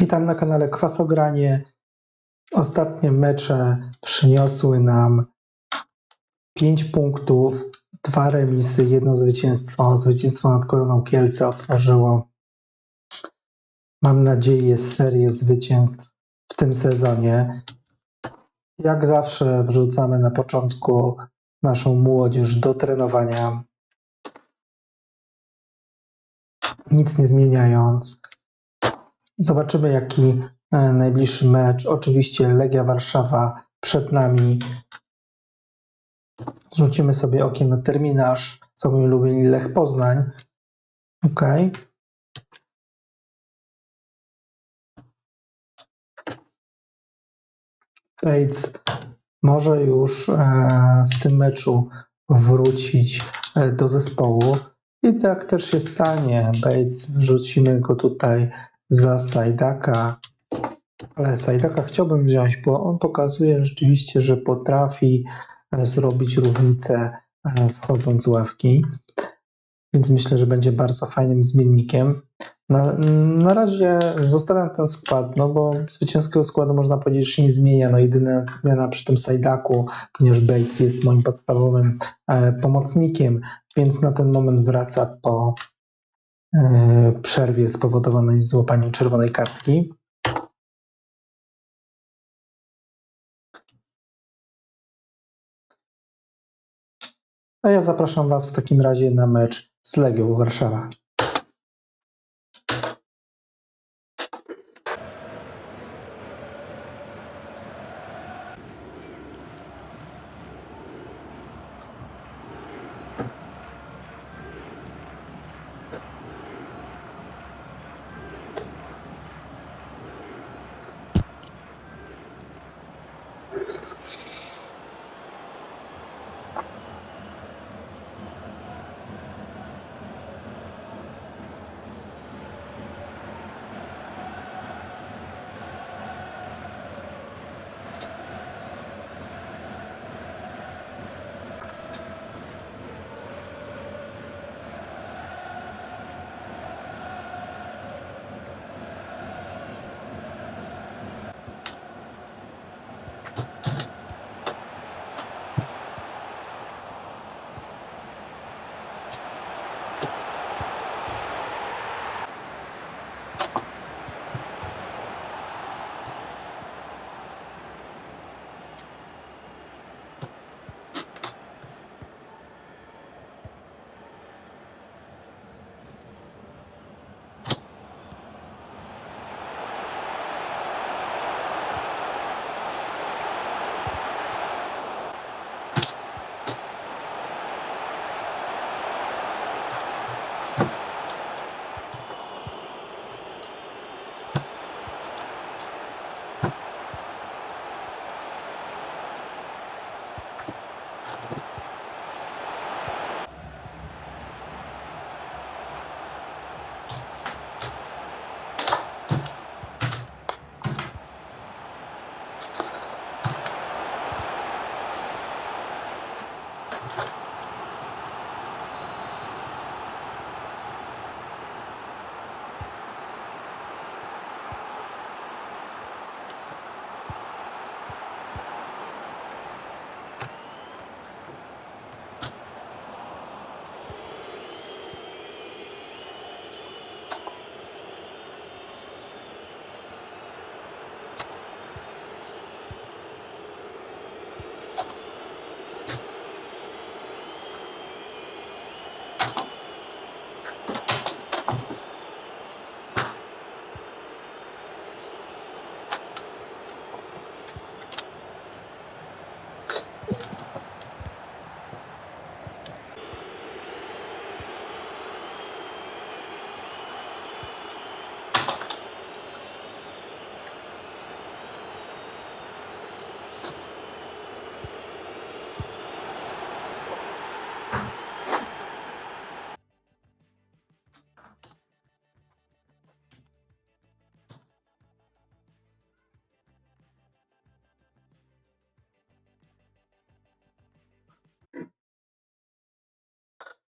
Witam na kanale Kwasogranie. Ostatnie mecze przyniosły nam 5 punktów, dwa remisy, jedno zwycięstwo. Zwycięstwo nad Koroną Kielce otworzyło, mam nadzieję, serię zwycięstw w tym sezonie. Jak zawsze wrzucamy na początku naszą młodzież do trenowania. Nic nie zmieniając. Zobaczymy, jaki e, najbliższy mecz. Oczywiście Legia Warszawa przed nami. Rzucimy sobie okiem na terminarz, co my lubili Lech Poznań. Ok. Bates może już e, w tym meczu wrócić e, do zespołu. I tak też się stanie. Bates, wrzucimy go tutaj za Sajdaka. Ale Sajdaka chciałbym wziąć, bo on pokazuje rzeczywiście, że potrafi e, zrobić różnicę e, wchodząc z ławki. Więc myślę, że będzie bardzo fajnym zmiennikiem. Na, na razie zostawiam ten skład, no bo zwycięskiego składu można powiedzieć, że się nie zmienia. No jedyna zmiana przy tym Sajdaku, ponieważ Bates jest moim podstawowym e, pomocnikiem, więc na ten moment wraca po przerwie spowodowanej złapaniem czerwonej kartki. A ja zapraszam Was w takim razie na mecz z Legią Warszawa.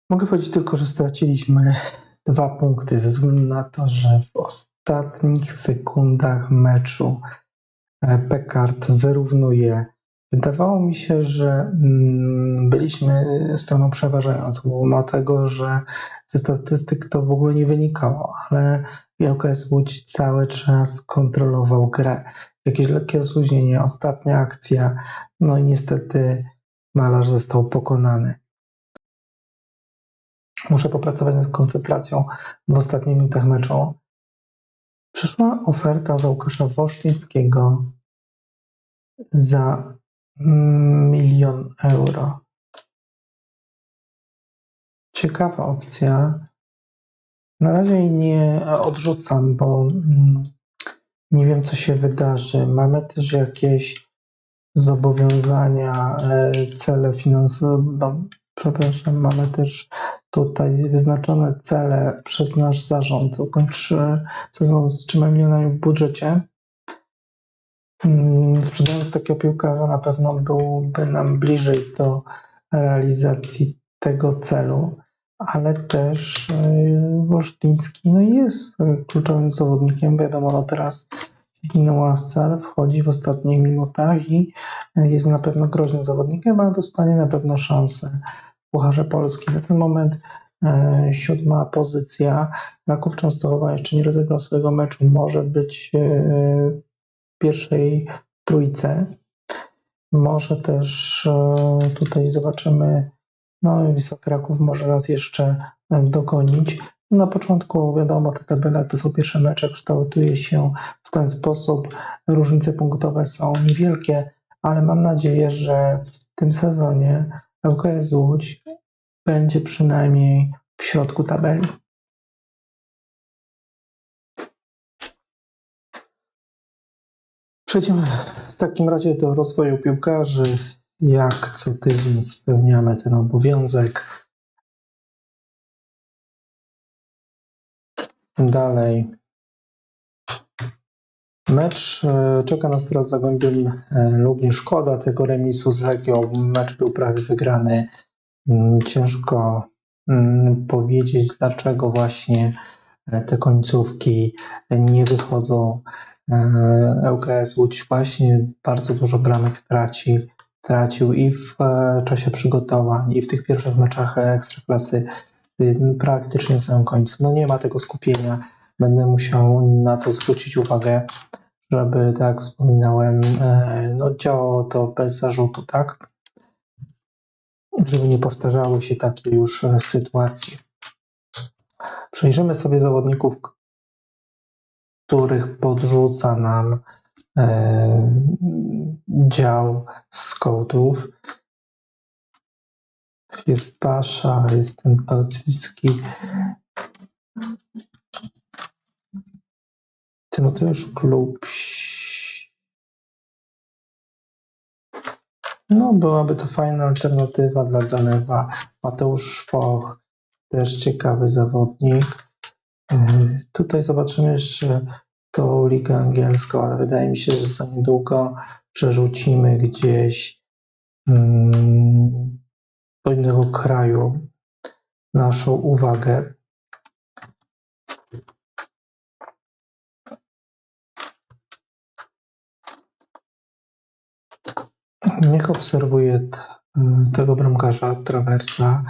Mogę powiedzieć tylko, że straciliśmy dwa punkty ze względu na to, że w ostatnich sekundach meczu e, Pekard wyrównuje. Wydawało mi się, że mm, byliśmy stroną przeważającą, mimo tego, że ze statystyk to w ogóle nie wynikało, ale ŁKS Łódź cały czas kontrolował grę. Jakieś lekkie rozluźnienie, ostatnia akcja, no i niestety malarz został pokonany. Muszę popracować nad koncentracją w ostatnich minutach meczu. Przyszła oferta z Łukasza Woszlińskiego za milion euro. Ciekawa opcja. Na razie nie odrzucam, bo mm, nie wiem, co się wydarzy. Mamy też jakieś zobowiązania, e, cele finansowe. No, przepraszam, mamy też tutaj wyznaczone cele przez nasz zarząd. Ukończy sezon z 3 milionami w budżecie. Mm, Sprzedając takiego piłkarza na pewno byłby nam bliżej do realizacji tego celu, ale też yy, Wolsztyński no jest kluczowym zawodnikiem. Wiadomo, no teraz siedzi na ławce, wchodzi w ostatnich minutach i jest na pewno groźnym zawodnikiem, a dostanie na pewno szansę Pucharze Polski. Na ten moment e, siódma pozycja. Raków Częstochowa jeszcze nie rozegrał swojego meczu. Może być e, w pierwszej trójce. Może też e, tutaj zobaczymy, no Wisła może nas jeszcze dogonić. Na początku wiadomo, te tabele to są pierwsze mecze, kształtuje się w ten sposób. Różnice punktowe są niewielkie, ale mam nadzieję, że w tym sezonie ŁKS Łódź będzie przynajmniej w środku tabeli. Przejdziemy w takim razie do rozwoju piłkarzy. Jak co tydzień spełniamy ten obowiązek. Dalej. Mecz e, czeka nas teraz Zagłębiem e, Lublin. Szkoda tego remisu z Legią. Mecz był prawie wygrany. Mm, Ciężko mm, powiedzieć, dlaczego właśnie e, te końcówki nie wychodzą. ŁKS Łódź właśnie bardzo dużo bramek traci, tracił i w czasie przygotowań, i w tych pierwszych meczach Ekstraklasy y, praktycznie na samym końcu. No nie ma tego skupienia. Będę musiał na to zwrócić uwagę, żeby, tak jak wspominałem, no działało to bez zarzutu, tak? Żeby nie powtarzały się takie już sytuacje. Przejrzymy sobie zawodników, których podrzuca nam e, dział scoutów. Jest Pasza, jest ten Pałcicki. Tymoteusz Klub. No, byłaby to fajna alternatywa dla Dalewa. Mateusz Foch, też ciekawy zawodnik. E, Tutaj zobaczymy jeszcze tą ligę angielską, ale wydaje mi się, że za niedługo przerzucimy gdzieś mm, do innego kraju naszą uwagę. Niech obserwuje t- tego bramkarza Traversa.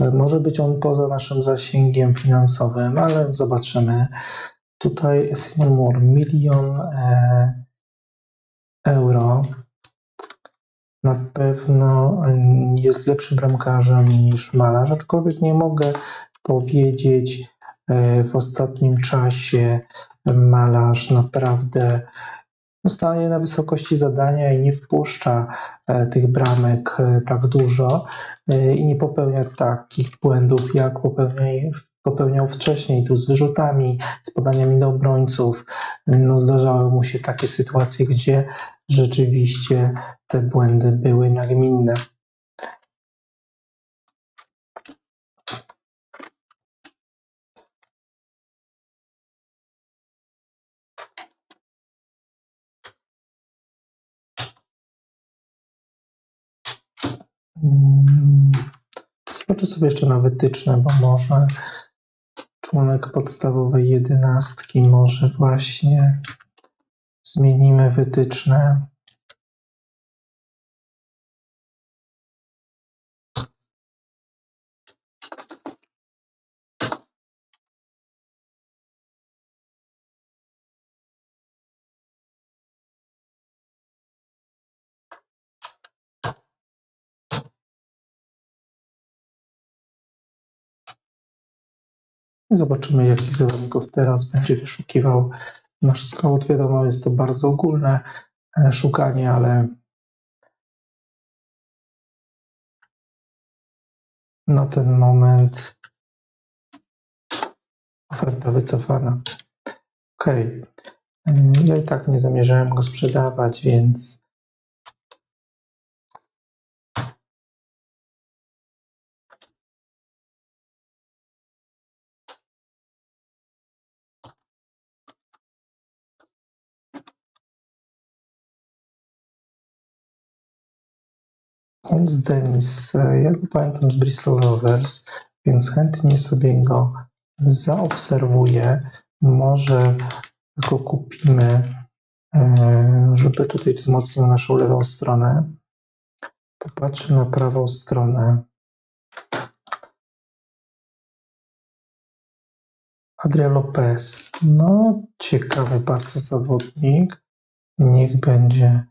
E, Może być on poza naszym zasięgiem finansowym, ale zobaczymy. Tutaj Moore, milion e, euro. Na pewno e, jest lepszym bramkarzem niż malarz, aczkolwiek nie mogę powiedzieć e, w ostatnim czasie malarz naprawdę staje na wysokości zadania i nie wpuszcza e, tych bramek e, tak dużo e, i nie popełnia takich błędów, jak popełniał wcześniej, tu z wyrzutami, z podaniami do obrońców. No, zdarzały mu się takie sytuacje, gdzie rzeczywiście te błędy były nagminne. Zobaczę sobie jeszcze na wytyczne, bo może członek podstawowej jedenastki. Może właśnie zmienimy wytyczne. I zobaczymy, jakich zawodników teraz będzie wyszukiwał nasz scout. Wiadomo, jest to bardzo ogólne e, szukanie, ale na ten moment oferta wycofana. Ok. Ja i tak nie zamierzałem go sprzedawać, więc Holmes Dennis, e, ja go pamiętam z Bristol Rovers, więc chętnie sobie go zaobserwuję. Może go kupimy, e, żeby tutaj wzmocnił naszą lewą stronę. Popatrzę na prawą stronę. Adrian Lopez. No, ciekawy bardzo zawodnik. Niech będzie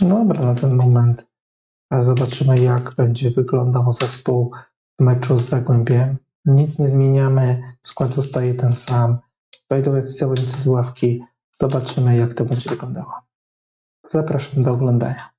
Dobra, na ten moment e, zobaczymy, jak będzie wyglądał zespół w meczu z Zagłębiem. Nic nie zmieniamy, skład zostaje ten sam. Wejdą jacyś zawodnicy z ławki. Zobaczymy, jak to będzie wyglądało. Zapraszam do oglądania.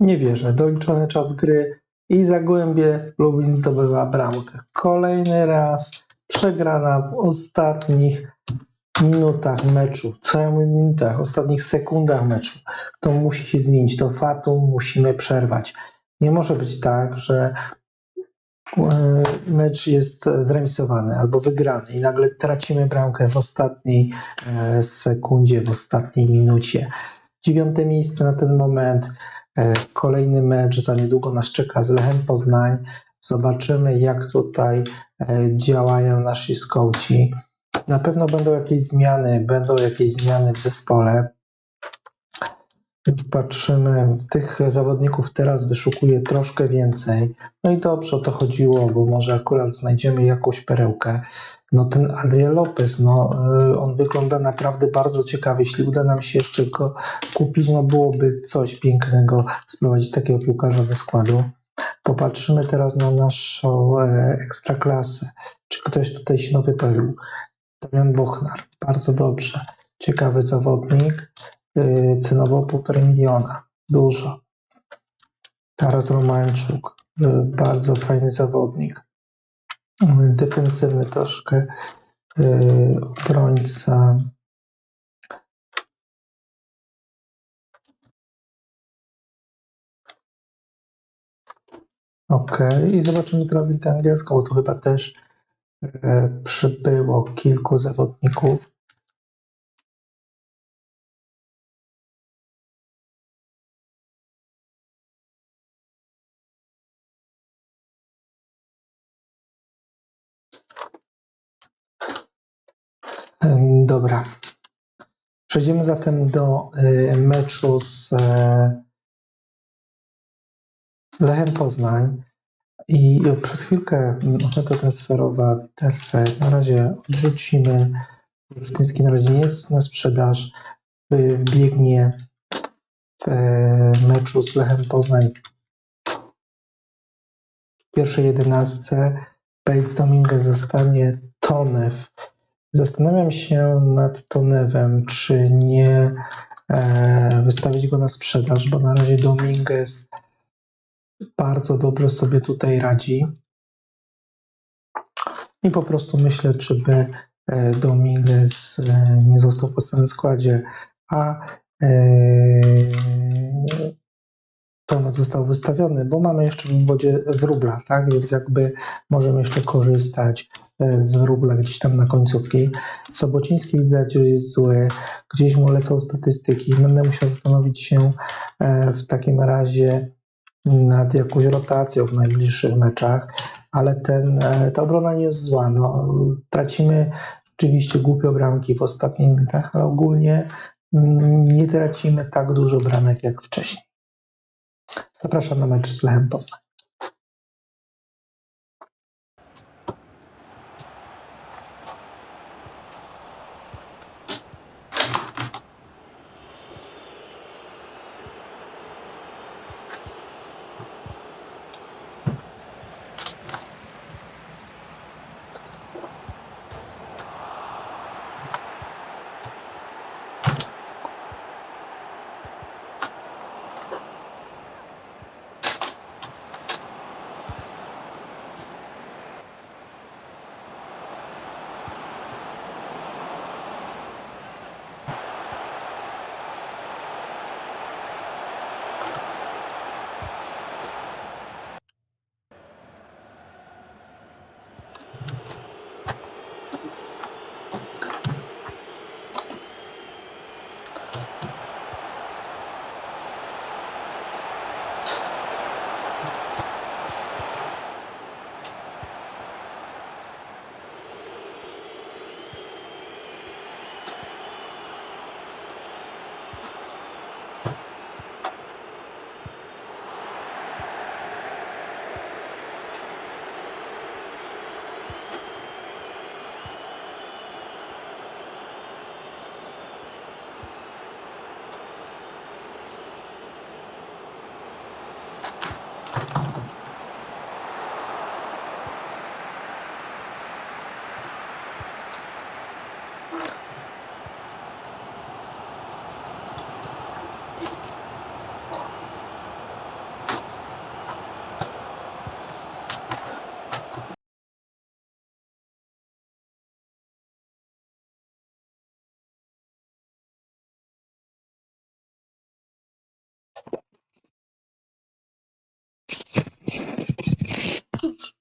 Nie wierzę. Doliczony czas gry i Zagłębie Lubin zdobywa bramkę. Kolejny raz przegrana w ostatnich minutach meczu, całych minutach, ostatnich sekundach meczu. To musi się zmienić. To fatum musimy przerwać. Nie może być tak, że e, mecz jest zremisowany albo wygrany i nagle tracimy bramkę w ostatniej e, sekundzie, w ostatniej minucie. Dziewiąte miejsce na ten moment. E, kolejny mecz za niedługo nas czeka z Lechem Poznań. Zobaczymy, jak tutaj e, działają nasi skauci. Na pewno będą jakieś zmiany, będą jakieś zmiany w zespole. Patrzymy, tych zawodników teraz wyszukuję troszkę więcej. No i dobrze o to chodziło, bo może akurat znajdziemy jakąś perełkę. No ten Adrian Lopez, no y, on wygląda naprawdę bardzo ciekawie. Jeśli uda nam się jeszcze go kupić, no byłoby coś pięknego sprowadzić takiego piłkarza do składu. Popatrzymy teraz na naszą e, ekstraklasę. Czy ktoś tutaj się nowy pojawił? Damian Bochnar, bardzo dobrze. Ciekawy zawodnik, cenowo 1,5 miliona, dużo. Taras Romańczuk, y, bardzo fajny zawodnik defensywny troszkę y, obrońca. Ok, i zobaczymy teraz ligę angielską, bo tu chyba też przybyło kilku zawodników. Dobra. Przejdziemy zatem do y, meczu z, e, Lechem Poznań i przez chwilkę mm, oferta transferowa Tessę na razie odrzucimy. Rzuciński na razie nie jest na sprzedaż. Y, Biegnie w e, meczu z Lechem Poznań w pierwszej jedenastce. Bates Dominguez zostanie Tonew. Zastanawiam się nad Tonewem, czy nie e, wystawić go na sprzedaż, bo na razie Dominguez bardzo dobrze sobie tutaj radzi. I po prostu myślę, czy by e, Dominguez e, nie został w podstawowym składzie, a e, Tonow został wystawiony, bo mamy jeszcze w wodzie wróbla, tak? Więc jakby możemy jeszcze korzystać e, z wróbla gdzieś tam na końcówki. Sobociński widać, że jest zły, gdzieś mu lecą statystyki. Będę musiał zastanowić się e, w takim razie nad jakąś rotacją w najbliższych meczach, ale ten, e, ta obrona nie jest zła. No, tracimy oczywiście głupio bramki w ostatnich minutach, ale ogólnie mm, nie tracimy tak dużo bramek jak wcześniej. Zapraszam na mecz z Lechem Poznań.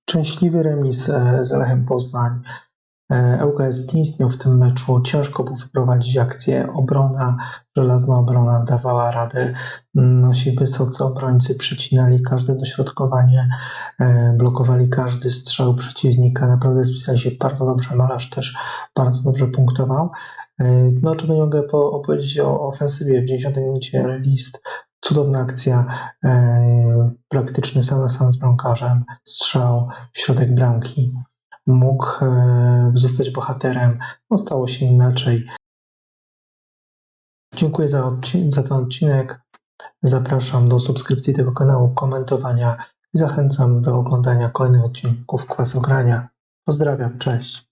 Szczęśliwy remis e, z Lechem Poznań. E, ŁKS nie istniał w tym meczu. Ciężko było wyprowadzić akcję. Obrona, żelazna obrona dawała radę. Nasi wysocy obrońcy przecinali każde dośrodkowanie, e, blokowali każdy strzał przeciwnika. Naprawdę spisali się bardzo dobrze. Malarz też bardzo dobrze punktował. No, czego nie mogę po- opowiedzieć o ofensywie. W 90 minucie list, cudowna akcja, e, praktyczny sam na sam z bramkarzem, strzał w środek bramki. Mógł e, zostać bohaterem, no stało się inaczej. Dziękuję za, za ten odcinek. Zapraszam do subskrypcji tego kanału, komentowania i zachęcam do oglądania kolejnych odcinków Kwasogrania. Pozdrawiam, cześć.